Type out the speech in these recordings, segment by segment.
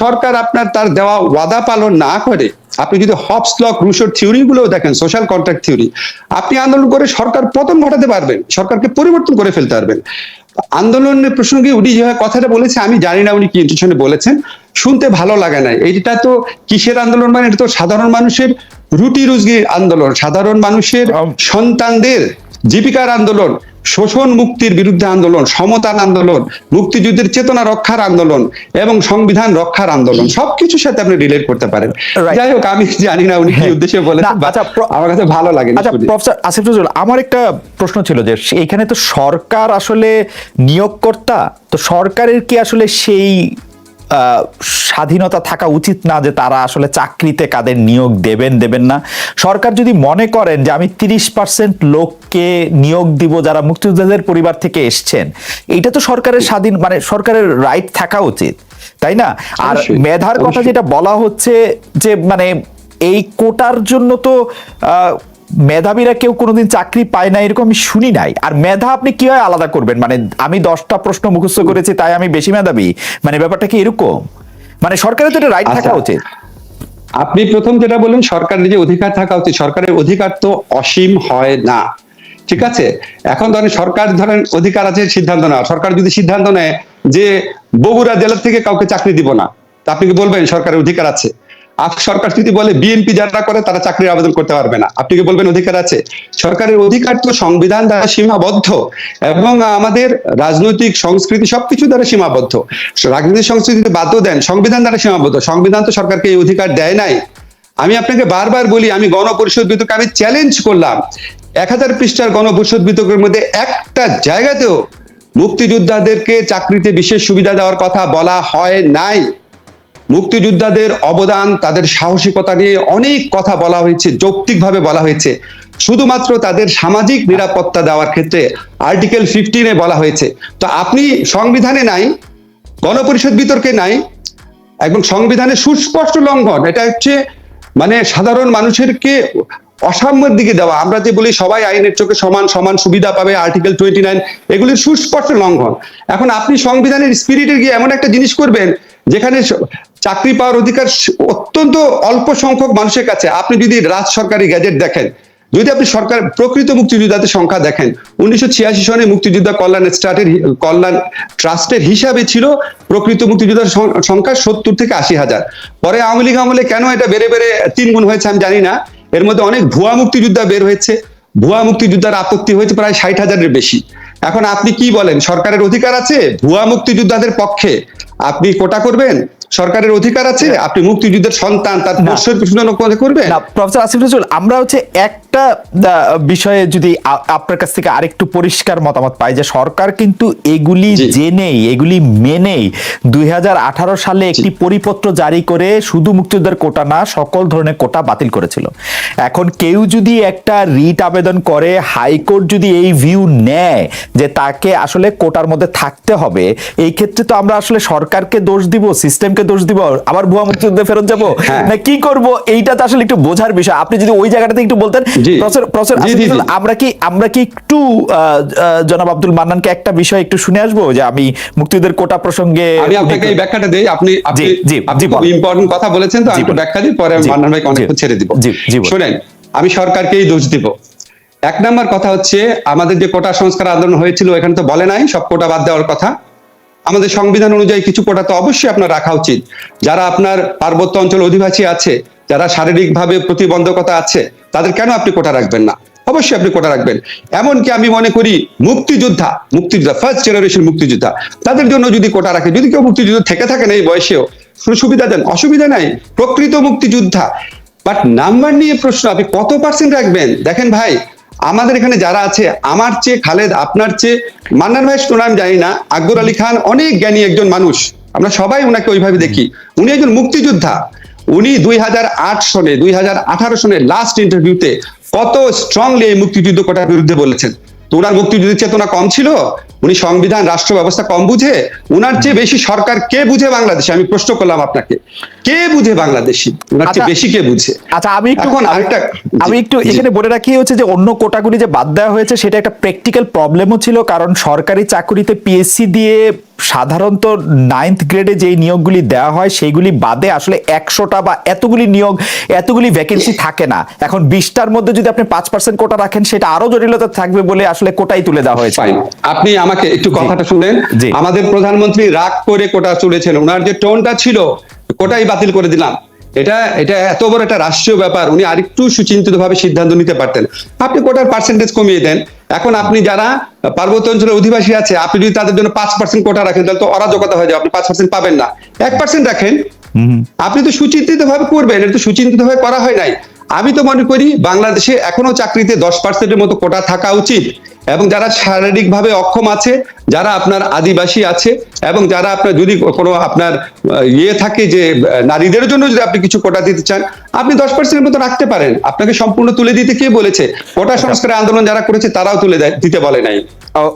সরকার আপনার তার দেওয়া ওয়াদা পালন না করে আপনি যদি হবস লক রুশোর থিওরি গুলো দেখেন সোশ্যাল কন্ট্রাক্ট থিওরি আপনি আন্দোলন করে সরকার পতন ঘটাতে পারবেন সরকারকে পরিবর্তন করে ফেলতে পারবেন। আন্দোলনের প্রসঙ্গে উনি যেভাবে কথাটা বলেছে আমি জানি না উনি কি ইন্টেনশনে বলেছেন শুনতে ভালো লাগে না এইটা তো কিসের আন্দোলন মানে এটা তো সাধারণ মানুষের রুটি রুজগির আন্দোলন সাধারণ মানুষের সন্তানদের জীবিকার আন্দোলন। শোষণ মুক্তির বিরুদ্ধে আন্দোলন সমতার আন্দোলন মুক্তিযুদ্ধের চেতনা রক্ষার আন্দোলন এবং সংবিধান রক্ষার আন্দোলন সবকিছুর সাথে আপনি রিলেট করতে পারেন। যাই হোক আমি জানি না উনি কি হ্যাঁ। উদ্দেশ্যে বলেছেন আচ্ছা, আমার কাছে ভালো লাগে আচ্ছা প্রফেসর আসিফ নজরুল আমার একটা প্রশ্ন ছিল যে এখানে তো সরকার আসলে নিয়োগকর্তা তো সরকারের কি আসলে সেই স্বাধীনতা থাকা উচিত না যে তারা আসলে চাকরিতে কাদের নিয়োগ দেবেন দেবেন না। সরকার যদি মনে করেন যে আমি তিরিশ পার্সেন্ট লোককে নিয়োগ দিব যারা মুক্তিযোদ্ধাদের পরিবার থেকে এসছেন এটা তো সরকারের স্বাধীন মানে সরকারের রাইট থাকা উচিত তাই না? আর মেধার কথা যেটা বলা হচ্ছে যে মানে এই কোটার জন্য তো আহ, মেধাবীরা কেউ কোনোদিন চাকরি পায় না এরকম আমি শুনি নাই। আর মেধা আপনি কীভাবে আলাদা করবেন? মানে আমি দশটা প্রশ্ন মুখস্থ করেছি তাই আমি বেশি মেধাবী। মানে ব্যাপারটা কি এরকম? মানে সরকারের তো এটা রাইট আচ্ছা। থাকা উচিত। আপনি প্রথম যেটা বললেন সরকারের যে অধিকার থাকা উচিত। সরকারের অধিকার তো অসীম হয় না। ঠিক আছে? এখন ধরেন সরকার ধরেন অধিকার আছে সিদ্ধান্ত নেওয়া সরকার যদি সিদ্ধান্ত নেয় যে বগুড়া জেলা থেকে কাউকে চাকরি দিব না তা আপনি কি বলবেন সরকারের অধিকার আছে? সরকার যদি বলে বিএনপি যারা করে তারা চাকরির আবেদন করতে পারবে না। আপনি কি বলবেন অধিকার আছে? সরকারের অধিকার তো সংবিধান দ্বারা সীমাবদ্ধ এবং আমাদের রাজনৈতিক সংস্কৃতি সবকিছু দ্বারা সীমাবদ্ধ। রাজনৈতিক সংস্কৃতিতে বাধ্য দেন, সংবিধান দ্বারা সীমাবদ্ধ। সংবিধান তো সরকারকে এই অধিকার দেয় নাই। আমি আপনাকে বারবার বলি, আমি গণপরিষদ বিতর্কে আমি চ্যালেঞ্জ করলাম। এক হাজার পৃষ্ঠার গণপরিষদ বিতর্কের মধ্যে একটা জায়গাতেও মুক্তিযোদ্ধাদেরকে চাকরিতে বিশেষ সুবিধা দেওয়ার কথা বলা হয় নাই। মুক্তিযোদ্ধাদের অবদান, তাদের সাহসিকতা নিয়ে অনেক কথা বলা হয়েছে, যৌক্তিকভাবে বলা হয়েছে। শুধুমাত্র তাদের সামাজিক নিরাপত্তা দেওয়ার ক্ষেত্রে আর্টিকেল ফিফটিনে বলা হয়েছে। তো আপনি সংবিধানে নাই, গণপরিষদ বিতর্কে নাই, এবং সংবিধানের সুস্পষ্ট লঙ্ঘন, এটা হচ্ছে মানে সাধারণ মানুষেরকে অসাম্যের দিকে দেওয়া। আমরা যে বলি সবাই আইনের চোখে সমান সমান সুবিধা পাবে আর্টিকেল টোয়েন্টি নাইন এগুলির সুস্পষ্ট লঙ্ঘন। এখন আপনি সংবিধানের স্পিরিটে গিয়ে এমন একটা জিনিস করবেন, যেখানে চাকরি পাওয়ার অধিকার অত্যন্ত অল্প সংখ্যক মানুষের কাছে। আপনি যদি রাজ সরকারি গ্যাজেট দেখেন, যদি আপনি সরকার, প্রকৃত মুক্তিযোদ্ধাদের সংখ্যা দেখেন, উনিশশো ছিয়াশি সনে মুক্তিযোদ্ধা কল্যাণ স্টার্টের কল্যাণ ট্রাস্টের হিসাবে ছিল প্রকৃত মুক্তিযোদ্ধার সংখ্যা সত্তর থেকে আশি হাজার। পরে আওয়ামী লীগ আমলে কেন এটা বেড়ে বেড়ে তিন গুণ হয়েছে আমি জানি না। এর মধ্যে অনেক ভুয়া মুক্তিযোদ্ধা বের হয়েছে। ভুয়া মুক্তিযোদ্ধার আপত্তি হয়েছে প্রায় ষাট হাজারের বেশি। এখন আপনি কি বলেন, সরকারের অধিকার আছে ভুয়া মুক্তিযোদ্ধাদের পক্ষে? আপনি কোটা করবেন? সরকারের অধিকার আছে? আপনি মুক্তিযুদ্ধের সন্তান তার না। প্রশ্নের প্রশ্ন করবেন? না প্রফেসর আসিফ নজরুল আমরা হচ্ছে একটা বিষয়ে যদি আপনার কাছ থেকে আরেকটু পরিষ্কার মতামত পাই যে সরকার কিন্তু এগুলি। জেনেই এগুলি মেনেই দুই হাজার আঠারো সালে একটি পরিপত্র জারি করে শুধু মুক্তিযোদ্ধার কোটা না সকল ধরনের কোটা বাতিল করেছিল। এখন কেউ যদি একটা রিট আবেদন করে হাইকোর্ট যদি এই ভিউ নেয় যে তাকে আসলে কোটার মধ্যে থাকতে হবে এই ক্ষেত্রে তো আমরা আসলে সরকারকে দোষ দিব সিস্টেমকে দোষ দিব আবার ভুয়া মুক্তিযুদ্ধে ফেরত যাব? হ্যাঁ। না কি করব? এইটা তো আসলে একটু বোঝার বিষয়। আপনি যদি ওই জায়গাটাতে একটু বলতেন। প্রফেসর প্রফেসর আমরা কি আমরা কি একটু জনাব আব্দুল মান্নানকে একটা বিষয় একটু শুনে আসব? যে আমি মুক্তিযুদ্ধের কোটা প্রসঙ্গে আমি আপনাকে এই ব্যাখ্যাটা দেই। আপনি আপনি ইম্পর্টেন্ট কথা বলেছেন তো আমি ব্যাখ্যা দিই পরে মান্নান ভাইকে অনেক ছেড়ে দিব। শুনেন আমি সরকারকেই দোষ দিব। এক নম্বর কথা হচ্ছে আমাদের যে কোটা সংস্কার আন্দোলন হয়েছিল এখানে তো বলে নাই সব কোটা বাদ দেওয়ার কথা। আমাদের সংবিধান অনুযায়ী কিছু কোটা তো অবশ্যই আপনার রাখা উচিত। যারা আপনার পার্বত্য অঞ্চল অধিবাসী আছে, যারা শারীরিকভাবে প্রতিবন্ধকতা আছে, তাদের কেন আপনি কোটা রাখবেন না? অবশ্যই আপনি কোটা রাখবেন। এমনকি আমি মনে করি মুক্তিযোদ্ধা মুক্তিযোদ্ধা ফার্স্ট জেনারেশন মুক্তিযোদ্ধা, তাদের জন্য যদি কোটা রাখে, যদি কেউ মুক্তিযুদ্ধ থেকে থাকেন এই বয়সেও সুবিধা দেন? অসুবিধা নাই। প্রকৃত মুক্তিযোদ্ধা। বাট নাম্বার নিয়ে প্রশ্ন, আপনি কত পার্সেন্ট রাখবেন? দেখেন ভাই আমাদের এখানে যারা আছে, আমার চেয়ে খালেদ, আপনার চেয়ে মান্নান ভাই শুনে আমি জানি না, আকবর আলী খান অনেক জ্ঞানী একজন মানুষ। আমরা সবাই ওনাকে ওইভাবে দেখি। উনি একজন মুক্তিযোদ্ধা। উনি দুই হাজার আট সনে, দুই হাজার আঠারো সনে লাস্ট ইন্টারভিউতে কত স্ট্রংলি এই মুক্তিযুদ্ধ কোটার বিরুদ্ধে বলেছেন। তো ওনার মুক্তিযুদ্ধের চেতনা কম ছিল উনি সংবিধান রাষ্ট্র ব্যবস্থা কম বুঝে উনার চেয়ে বেশি সরকার কে বুঝে বাংলাদেশে? আমি প্রশ্ন করলাম আপনাকে। কে বুঝে বাংলাদেশি? উনার চেয়ে আচ্ছা, বেশি কে বুঝে? আচ্ছা আমি একটু আরেকটা আমি একটু এখানে বলে রাখি হচ্ছে যে অন্য কোটাগুলি যে বাদ দেওয়া হয়েছে সেটা একটা প্র্যাকটিক্যাল প্রবলেমও ছিল কারণ সরকারি চাকরিতে পিএসসি দিয়ে সাধারণত নাইন্থ গ্রেডে যেই নিয়োগগুলি দেওয়া হয় সেইগুলি বাদে আসলে একশোটা বা এতগুলি নিয়োগ এতগুলি ভ্যাকেন্সি থাকে না। এখন বিশটার মধ্যে যদি আপনি পাঁচ পার্সেন্ট কোটা রাখেন সেটা আরও জটিলতা থাকবে বলে আসলে কোটাই তুলে দেওয়া হয়েছে। আপনি আমাকে একটু কথাটা শুনেন। আমাদের প্রধানমন্ত্রী রাগ করে কোটা তুলেছেন। ওনার যে টোনটা ছিল কোটাই বাতিল করে দিলাম। এটা এটা এত বড় একটা রাষ্ট্রীয় ব্যাপার উনি আরেকটু সুচিন্তিত ভাবে সিদ্ধান্ত নিতে পারতেন। আপনি কোটার পার্সেন্টেজ কমিয়ে দেন। এখন আপনি যারা পার্বত্য অঞ্চলের অধিবাসী আছে আপনি যদি তাদের জন্য পাঁচ পার্সেন্ট কোটা রাখেন তাহলে তো অরাজকতা হয়ে যাবে আপনি পাঁচ পার্সেন্ট পাবেন না। এক পার্সেন্ট রাখেন আপনি তো সুচিন্তিত ভাবে করবেন এটা তো সুচিন্তিত ভাবে করা হয় নাই। আমি তো মনে করি বাংলাদেশে এখনও চাকরিতে দশ পার্সেন্টের মতো কোটা থাকা উচিত। এবং যারা শারীরিক ভাবে অক্ষম আছে যারা আপনার আদিবাসী আছে এবং যারা আপনার যদি কোনো আপনার ইয়ে থাকে যে নারীদের জন্য যদি আপনি কিছু কোটা দিতে চান আপনি দশ পার্সেন্টের মতো রাখতে পারেন। আপনাকে সম্পূর্ণ তুলে দিতে কে বলেছে? কোটা সংস্কারের আন্দোলন যারা করেছে তারাও তুলে দেয়- দিতে বলে নাই।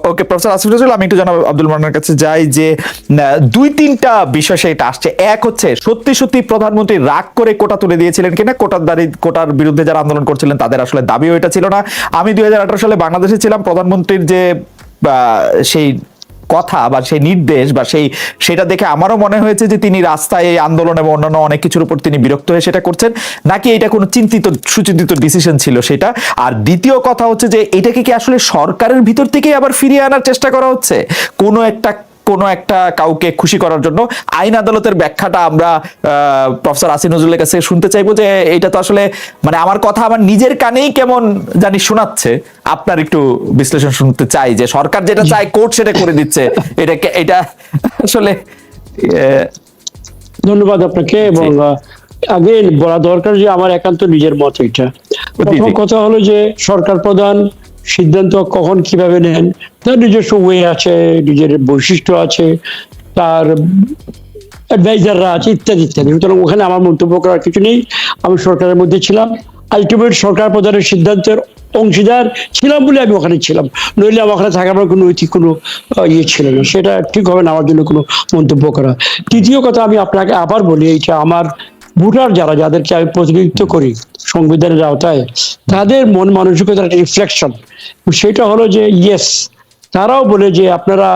ওকে প্রফেসর আসিফ নজরুল আমি একটু জানাব আব্দুল মান্নার কাছে যাই যে দুই তিনটা বিষয় সেটা আসছে। এক হচ্ছে সত্যি সত্যি প্রধানমন্ত্রী রাগ করে কোটা তুলে দিয়েছিলেন কিনা? কোটার দাবি কোটার বিরুদ্ধে যারা আন্দোলন করছিলেন তাদের আসলে দাবিও এটা ছিল না। আমি দুই হাজার আঠারো সালে বাংলাদেশে ছিলাম প্রধানমন্ত্রীর যে সেই কথা বা সেই নির্দেশ বা সেই, সেটা দেখে আমারও মনে হয়েছে যে তিনি রাস্তায় এই আন্দোলন এবং অন্যান্য অনেক কিছুর উপর তিনি বিরক্ত হয়ে সেটা করছেন। নাকি এটা কোনো চিন্তিত, সুচিন্তিত ডিসিশন ছিল সেটা? আর দ্বিতীয় কথা হচ্ছে যে, এটাকে কি আসলে সরকারের ভিতর থেকেই আবার ফিরিয়ে আনার চেষ্টা করা হচ্ছে? কোনো একটা কোনো একটা কাউকে খুশি করার জন্য। আইন আদালতের ব্যাখ্যাটা আমরা প্রফেসর আসিফ নজরুলের কাছে শুনতে চাইব যে এটা তো আসলে মানে আমার কথা আমার নিজের কানেই কেমন জানি শোনাচ্ছে। আপনার একটু বিশ্লেষণ শুনতে চাই যে সরকার যেটা চায় কোর্ট সেটা করে দিচ্ছে। এটা এটা আসলে ধন্যবাদ আপনাকে এবং আগে বলা দরকার যে আমার একান্ত নিজের মত এটা। প্রথম। কথা হলো যে সরকার প্রধান সিদ্ধান্ত কখন কীভাবে নেন? তার নিজস্ব ওয়ে আছে, নিজের বৈশিষ্ট্য আছে, তার অ্যাডভাইজাররা আছে, ইত্যাদি ইত্যাদি। সুতরাং ওখানে আমার মন্তব্য করার কিছু নেই। আমি সরকারের মধ্যে ছিলাম। আলটিমেট সরকার প্রধানের সিদ্ধান্তের অংশীদার ছিলাম বলে আমি ওখানে ছিলাম। নইলে আমার ওখানে থাকার কোনো নৈতিক কোনো ইয়ে ছিল না। সেটা ঠিক হবে না আমার জন্য কোনো মন্তব্য করা। তৃতীয় কথা আমি আপনাকে আবার বলি এইটা আমার ভোটার যারা, যাদেরকে আমি প্রতিনিধিত্ব করি সংবিধানের আওতায় তাদের মন মানসিকতার একটা রিফ্লেকশন সেটা হলো যে ইয়েস তারাও বলে যে আপনারা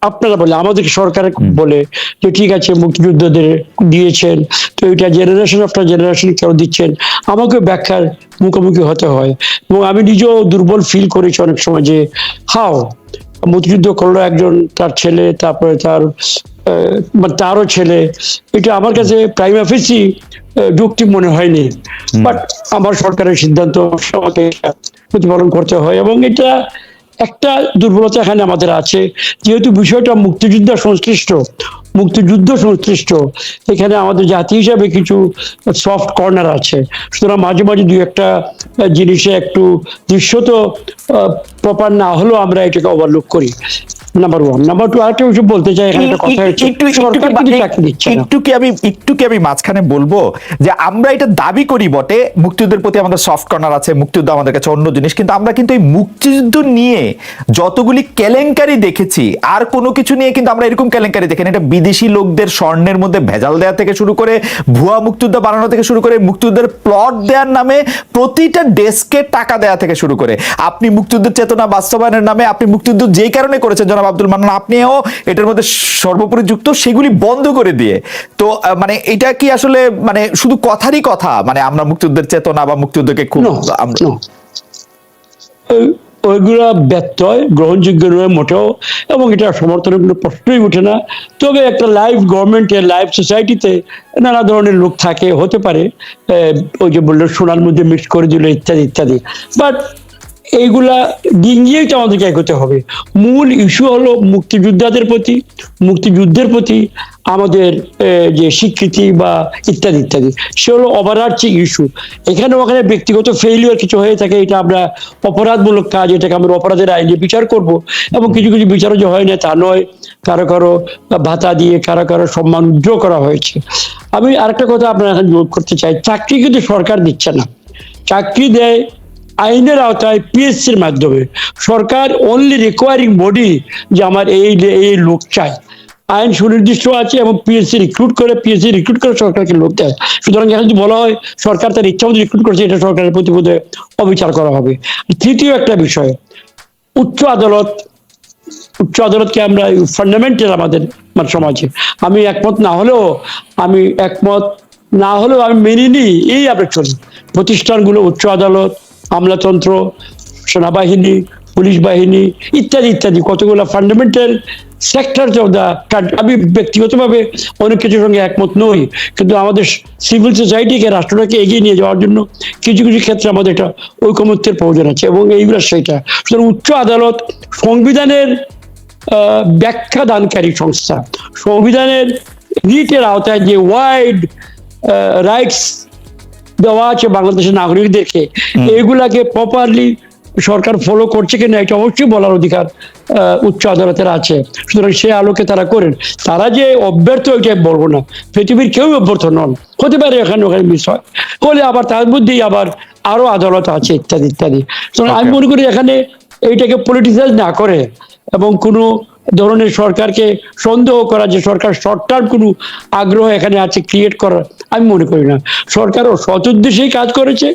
আপনারা বলে আমাদের সরকার বলে যে ঠিক আছে মুক্তিযুদ্ধদের দিয়েছেন তো এটা জেনারেশন আফটার জেনারেশন কেউ দিচ্ছেন আমাকে ব্যাখ্যার মুখোমুখি হতে হয়। এবং আমি নিজেও দুর্বল ফিল করেছি অনেক সময় যে হাও মুক্তিযুদ্ধ করল একজন তার ছেলে তারপরে তার তারও ছেলে এটা আমার কাছে প্রাইম অফিসই যুক্তি মনে হয়নি। বাট আমার সরকারের সিদ্ধান্ত আমাকে প্রতিপালন করতে হয় এবং এটা একটা দুর্বলতা এখানে আমাদের আছে। যেহেতু বিষয়টা মুক্তিযুদ্ধ সংশ্লিষ্ট মুক্তিযুদ্ধ সংশ্লিষ্ট এখানে আমাদের জাতি হিসাবে কিছু সফট কর্নার আছে। সুতরাং মাঝে মাঝে দুই একটা জিনিসে একটু দৃশ্যত প্রপার না হলেও আমরা এটাকে ওভারলুক করি। নাম্বার ওয়ান নাম্বার টু আরেকটা বিষয় বলতে চাই এখানে একটা কথা হচ্ছে একটু সরকার কিন্তু চাকরি দিচ্ছে একটু কি আমি একটু কি আমি মাঝখানে বলব যে আমরা এটা দাবি করি বটে মুক্তিযুদ্ধের প্রতি আমাদের সফট কর্নার আছে মুক্তিযুদ্ধ আমাদের কাছে অন্য জিনিস কিন্তু আমরা কিন্তু এই মুক্তিযুদ্ধ নিয়ে যতগুলি কেলেঙ্কারি দেখেছি আর কোনো কিছু নিয়ে কিন্তু আমরা এরকম কেলেঙ্কারি দেখেন এটা বিদেশি লোকদের স্বর্ণের মধ্যে ভেজাল দেওয়া থেকে শুরু করে ভুয়া মুক্তিযুদ্ধ বানানো থেকে শুরু করে মুক্তিযুদ্ধের প্লট দেওয়ার নামে প্রতিটা ডেস্কে টাকা দেওয়া থেকে শুরু করে। আপনি মুক্তিযুদ্ধের চেতনা বাস্তবায়নের নামে আপনি মুক্তিযুদ্ধ যেই কারণে করেছেন জনাব আব্দুল মান্নান আপনিও এটার মধ্যে সর্বোপরি যুক্ত সেগুলি বন্ধ করে দিয়ে। তো মানে এটা কি আসলে মানে শুধু কথারই কথা? মানে আমরা মুক্তিযুদ্ধের চেতনা বা মুক্তিযুদ্ধকে খুব আমরা ওইগুলা ব্যত্যয় গ্রহণযোগ্য নয় মোটেও এবং এটা সমর্থনের কোনো প্রশ্নই ওঠে না। তবে একটা লাইভ গভর্নমেন্টে লাইভ সোসাইটিতে নানা ধরনের লোক থাকে হতে পারে ওই যে বলল সোনার মধ্যে মিক্স করে দিল ইত্যাদি ইত্যাদি। বাট এইগুলা ডিঙ্গিয়েই তো আমাদেরকে এগোতে হবে। মূল ইস্যু হলো মুক্তিযোদ্ধাদের প্রতি, মুক্তিযুদ্ধের প্রতি আমাদের যে স্বীকৃতি বা ইত্যাদি ইত্যাদি। সে হলো ওভারআর্চিং ইস্যু এখানে ওখানে ব্যক্তিগত ফেইলিওর কিছু হয়ে থাকে, এটা আমরা অপরাধমূলক কাজ, এটাকে আমরা অপরাধের আইনে বিচার করব। এবং কিছু কিছু বিচারও যে হয় না তা নয়, কারও কারও ভাতা দিয়ে, কারও কারও সম্মান উজ্জ্বল করা হয়েছে। আমি আরেকটা কথা আপনার এখানে করতে চাই, চাকরি কিন্তু সরকার দিচ্ছে না। চাকরি দেয় আইনের আওতায় পিএসসির মাধ্যমে। সরকার অনলি রিকোয়ারিং বডি যে আমার এই এই লোক চাই। আইন সুনির্দিষ্ট আছে এবং পিএসসি রিক্রুট করে পিএসসি রিক্রুট করে সরকারকে লোক দেয়। সুতরাং এখন যদি বলা হয়, সরকার তার ইচ্ছা মতো রিক্রুট করছে, এটা সরকারের প্রতি বোধহয় অবিচার করা হবে। তৃতীয় একটা বিষয়, উচ্চ আদালত, উচ্চ আদালতকে আমরা ফান্ডামেন্টাল আমাদের মানে সমাজে। আমি একমত না হলেও, আমি একমত না হলেও আমি মেনে নিই, এই আমরা চলি প্রতিষ্ঠানগুলো উচ্চ আদালত আমলাতন্ত্র, সেনাবাহিনী, পুলিশ বাহিনী ইত্যাদি ইত্যাদি। কতগুলো ফান্ডামেন্টাল সেক্টর আমি ব্যক্তিগতভাবে অনেক কিছুর সঙ্গে একমত নই, কিন্তু আমাদের সিভিল সোসাইটিকে রাষ্ট্রটাকে এগিয়ে নিয়ে যাওয়ার জন্য কিছু কিছু ক্ষেত্রে আমাদের এটা ঐকমত্যের প্রয়োজন আছে, এবং এইগুলো সেইটা সুতরাং উচ্চ আদালত সংবিধানের ব্যাখ্যা দানকারী সংস্থা। সংবিধানের রিটের আওতায় যে ওয়াইড রাইটস দেওয়া আছে বাংলাদেশের নাগরিকদেরকে এইগুলাকে প্রপারলি সরকার ফলো করছে কিনা এটা অবশ্যই বলার অধিকার উচ্চ আদালতের আছে। সুতরাং সে আলোকে তারা করেন। তারা যে অব্যর্থ আমি বলব না। পৃথিবীর কেউ অভ্যর্থ নন। হতে পারে এখানে ওখানে মিস হয় হলে আবার তার মধ্যেই আবার আরও আদালত আছে ইত্যাদি ইত্যাদি। আমি মনে করি এখানে এইটাকে পলিটিসাইজ না করে এবং কোনো ধরনের সরকারকে সন্দেহ করা যে সরকার শর্ট টার্ম কোনো আগ্রহ এখানে আছে ক্রিয়েট করার আমি মনে করি না। সরকারও সৎ উদ্দেশ্যেই কাজ করেছে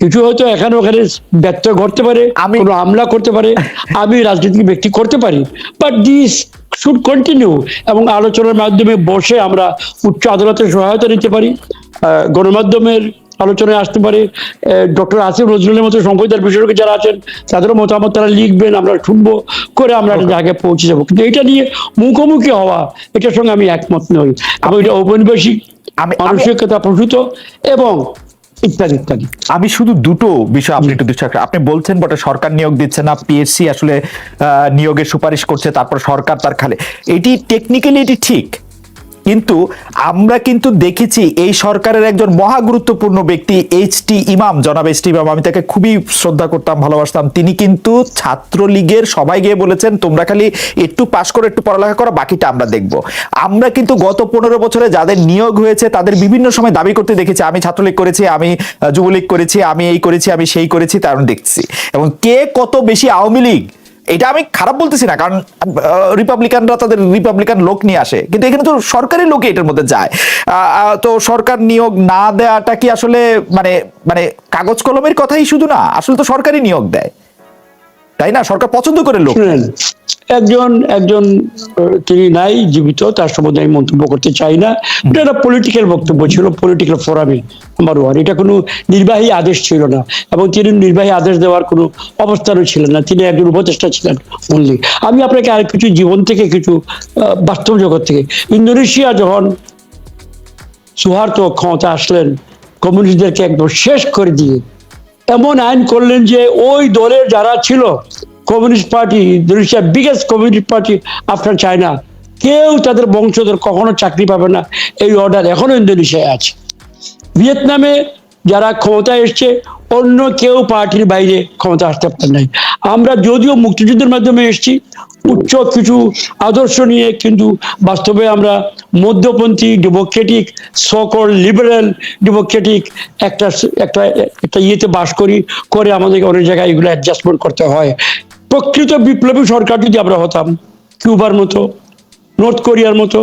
কিছু হয়তো এখানে ওখানে ব্যত্যয় ঘটতে পারে আমি- কোনো হামলা করতে পারে আমি রাজনৈতিক ব্যক্তি করতে পারি বাট দিস শুড কন্টিনিউ এবং আলোচনার মাধ্যমে বসে আমরা উচ্চ আদালতের সহায়তা নিতে পারি গণমাধ্যমের আলোচনায় আসতে পারে। ডক্টর আসিফ নজরুলের মতো সংবিধান বিশেষজ্ঞ যারা আছেন তাদেরও মতামত তারা লিখবেন আমরা শুনব করে আমরা একটা জায়গায় পৌঁছে যাব। কিন্তু এটা নিয়ে মুখোমুখি হওয়া এটার সঙ্গে আমি একমত নই। এবং এটা ঔপনিবেশিক আমি- আমি- মানসিকতা প্রসূত এবং ইত্যাদি ইত্যাদি। আমি শুধু দুটো বিষয় আপনি একটু দৃষ্টি। আপনি বলছেন বটে সরকার নিয়োগ দিচ্ছে না পিএসসি আসলে নিয়োগের সুপারিশ করছে তারপর সরকার তার খালে। এটি টেকনিক্যালি এটি ঠিক কিন্তু আমরা কিন্তু দেখেছি এই সরকারের একজন মহা গুরুত্বপূর্ণ ব্যক্তি এইচ টি ইমাম। জনাব এইচ টি ইমাম, আমি তাকে খুবই শ্রদ্ধা করতাম, ভালোবাসতাম। তিনি কিন্তু ছাত্রলীগের সবাই গিয়ে বলেছেন, তোমরা খালি একটু পাশ করে, একটু পড়ালেখা করো, বাকিটা আমরা দেখব। আমরা কিন্তু গত পনেরো বছরে যাদের নিয়োগ হয়েছে, তাদের বিভিন্ন সময় দাবি করতে দেখেছি, আমি ছাত্রলীগ করেছি, আমি যুবলীগ করেছি, আমি এই করেছি, আমি সেই করেছি, তার দেখছি। এবং কে কত বেশি আওয়ামী লীগ এটা আমি খারাপ বলতেছি না কারণ রিপাবলিকানরা তাদের রিপাবলিকান লোক নিয়ে আসে কিন্তু এখানে তো সরকারি লোকে এটার মধ্যে যায়। তো সরকার নিয়োগ না দেওয়াটা কি আসলে মানে মানে কাগজ কলমের কথাই শুধু না আসলে তো সরকারি নিয়োগ দেয়। তাই না? সরকার পছন্দ করে লোক একজন একজন তিনি নাই, জীবিত, তার সম্বন্ধে আমি মন্তব্য করতে চাই না। এটা একটা পলিটিক্যাল বক্তব্য ছিল পলিটিক্যাল ফোরামে আমার ওয়ার এটা কোনো নির্বাহী আদেশ ছিল না, এবং তিনি নির্বাহী আদেশ দেওয়ার কোনো অবস্থানও ছিলেন না। তিনি একজন উপদেষ্টা ছিলেন অনলি আমি আপনাকে আর কিছু জীবন থেকে কিছু বাস্তব জগৎ থেকে, ইন্দোনেশিয়া যখন সুহার্ত ক্ষমতা আসলেন, কমিউনিস্টদেরকে একদম শেষ করে দিয়ে, এমন আইন করলেন যে ওই দলের যারা ছিল কমিউনিস্ট পার্টি ইন্দোনেশিয়ার biggest communist party after China কেউ তাদের বংশধর কখনো চাকরি পাবে না। এই অর্ডার এখনও ইন্দোনেশিয়ায় আছে। ভিয়েতনামে যারা ক্ষমতায় এসছে, অন্য কেউ পার্টির বাইরে ক্ষমতা আসতে পারে নাই। আমরা যদিও মুক্তিযুদ্ধের মাধ্যমে এসেছি, উচ্চ কিছু আদর্শ নিয়ে কিন্তু বাস্তবে আমরা মধ্যপন্থী ডেমোক্রেটিক সকল লিবারেল ডেমোক্রেটিক একটা একটা একটা ইয়েতে বাস করি, করে আমাদেরকে অনেক জায়গায় এগুলো অ্যাডজাস্টমেন্ট করতে হয়। প্রকৃত বিপ্লবী সরকার যদি আমরা হতাম? কিউবার মতো, নর্থ কোরিয়ার মতো,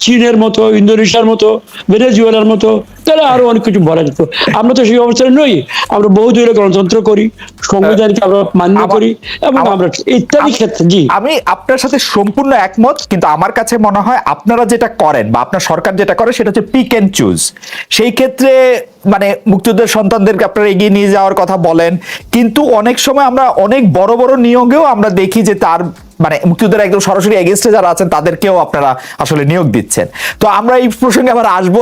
চীনের মতো, ইন্দোনেশিয়ার মতো, ভেনেজুয়েলার মতো তাহলে আরও অনেক কিছু বলা যেত। আমরা তো সেই অবস্থায় নই। আমরা বহু বহুদলীয় গণতন্ত্র করি সংবিধানকে আমরা মান্য করি এবং আমরা ইত্যাদি ক্ষেত্রে জি। আমি আপনার সাথে সম্পূর্ণ একমত কিন্তু আমার কাছে মনে হয় আপনারা যেটা করেন বা আপনার সরকার যেটা করে সেটা হচ্ছে পিক এন্ড চুজ সেই ক্ষেত্রে মানে মুক্তিযুদ্ধের সন্তানদেরকে আপনারা এগিয়ে নিয়ে যাওয়ার কথা বলেন কিন্তু অনেক সময় আমরা অনেক বড় বড় নিয়োগেও আমরা দেখি যে তার মানে মুক্তিযুদ্ধের একদম সরাসরি এগেনস্টে যারা আছেন তাদেরকেও আপনারা আসলে নিয়োগ দিচ্ছেন। তো আমরা এই প্রসঙ্গে আবার আসব